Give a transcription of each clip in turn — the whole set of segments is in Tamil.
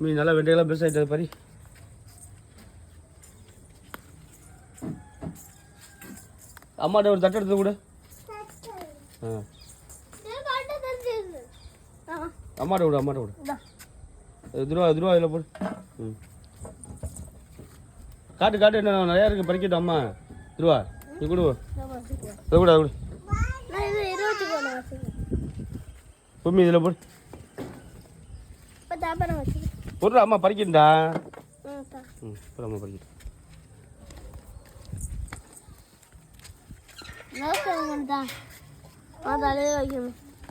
மீ நல்லா வெண்டையெல்லாம் பெருசாக ஆகிட்டது பாரி. அம்மாட்ட ஒரு தட்டு எடுத்து கூட. ஆ. அம்மாட்ட விடு அம்மாட்ட விடு துருவா துருவா இதில் போடு. ம். காட்டு காட்டு என்ன நிறையா இருக்குது பறிக்கட்டும் அம்மா. துருவா நீ கொடு அது கூட அது கொடு. பொம்மி இதில் போடு. போடுறா அம்மா பறிக்கண்டா? ம்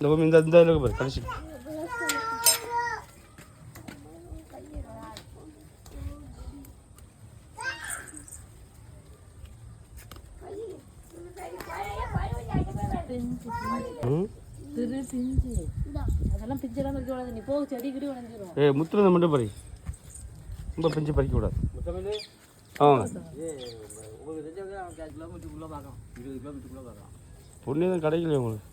அம்மா இந்த இந்த பாரு கடைசி. ம்? திரு பிஞ்சு அதெல்லாம் பிஞ்செல்லாம் பறிக்க கூடாது. நீ போக செடி கிடி உடஞ்சிரும் ஏ முத்துறத மட்டும் பறி. ரொம்ப பிஞ்சு பறிக்க கூடாது ஆ. பொண்ணு தான் கிடைக்கலையே உங்களுக்கு?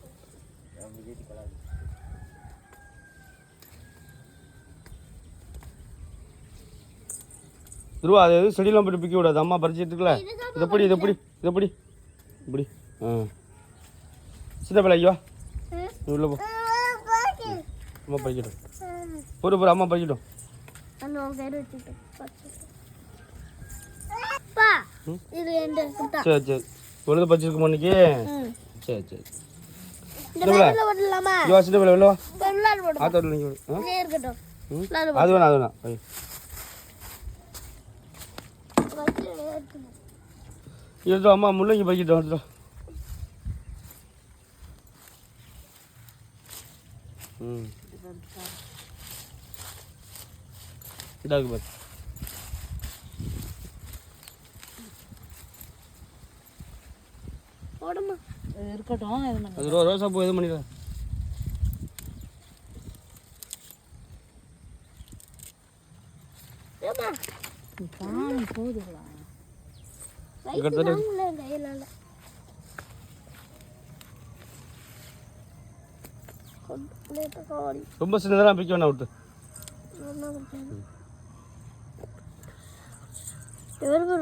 துருவா அது எதுவும் செடியெல்லாம் போட்டு பிக்க கூடாது. அம்மா பறிச்சிட்டு இருக்கல இதை பிடி இதை பிடி இதை பிடி. இப்படி. ஆ. சின்ன பிள்ளை ஐயோ நீ உள்ள போ. அம்மா பறிக்கட்டும் போடு போடு அம்மா பறிக்கட்டும் சரி சரி. ஒழுது பறிச்சிருக்குமா இன்னைக்கு? சரி சரி. இந்த ஆத்தோட நீங்கள் இருக்கட்டும் அது வேணாம் அது வேணாம். வை. அம்மா முள்ளங்கி பறிக்கிட்டு வந்துடும் ம் இதாக்கு பாரு போடுமா இருக்கட்டும். அது ரோ ரோசா பூ எதுவும் பண்ணிடலாம் போதுங்களா ரொம்ப சின்னதெல்லாம் பிக்க வேணாம் விட்டு.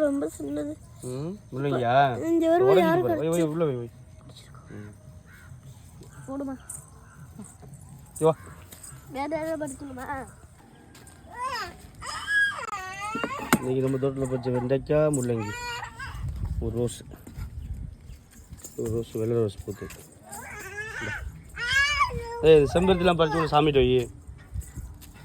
ரொம்ப சின்னது. ம் இவருக்கு உடஞ்சி பாரு வை வை உள்ள வை வை போடுமா. வேற இன்னைக்கு நம்ம தோட்டத்தில் பறிச்ச வெண்டைக்காய் முள்ளங்கி. ஒரு ரோஸ். ஒரு ரோஸ் வெள்ளை ரோஸ் பூத்து இந்தா. ஏய் இது செம்பருத்திலாம்